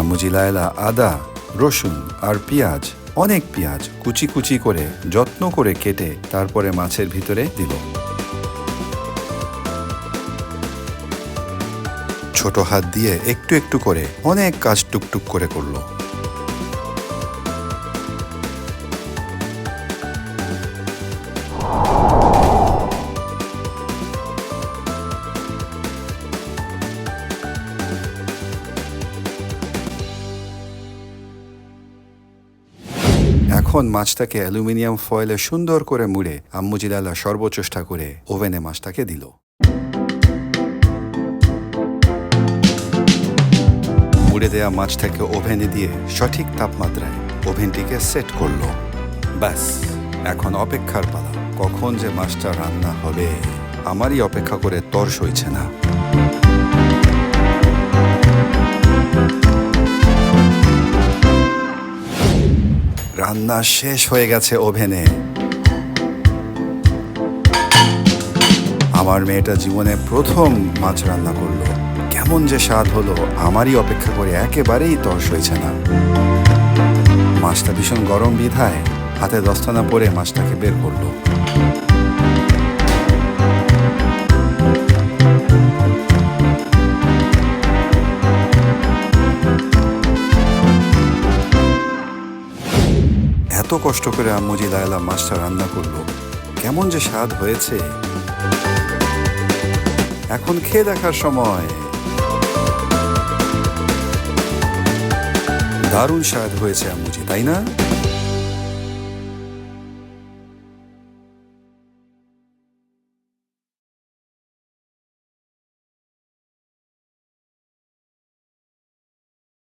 আম্মুজি লায়লা, আদা, রসুন আর পেঁয়াজ, অনেক পেঁয়াজ কুচি কুচি করে যত্ন করে কেটে তারপরে মাছের ভিতরে দিল। ছোট হাত দিয়ে একটু একটু করে অনেক কাজ টুকটুক করে করল। এখন মাছটাকে অ্যালুমিনিয়াম ফয়েলে সুন্দর করে মুড়ে আম্মুজিলালা সর্বচেষ্টা করে ওভেনে মাছটাকে দিল। মুড়ে দেয়া মাছটাকে ওভেনে দিয়ে সঠিক তাপমাত্রায় ওভেনটিকে সেট করল। ব্যাস, এখন অপেক্ষার পালা। কখন যে মাছটা রান্না হবে, আমারই অপেক্ষা করে তর সইছে না। রান্না শেষ হয়ে গেছে ওভেনে। আমার মেয়েটা জীবনে প্রথম মাছ রান্না করল। কেমন যে স্বাদ হলো, আমারই অপেক্ষা করে একেবারেই তর্স হয়েছে না। মাছটা ভীষণ গরম বিধায় হাতে দস্তানা পরে মাছটাকে বের করল। এত কষ্ট করে আম্মুজি লায়লা মাছটা রান্না করল। কেমন যে স্বাদ হয়েছে। এখন খেয়ে দেখার সময়। দারুণ স্বাদ হয়েছে আম্মুজি, তাই না?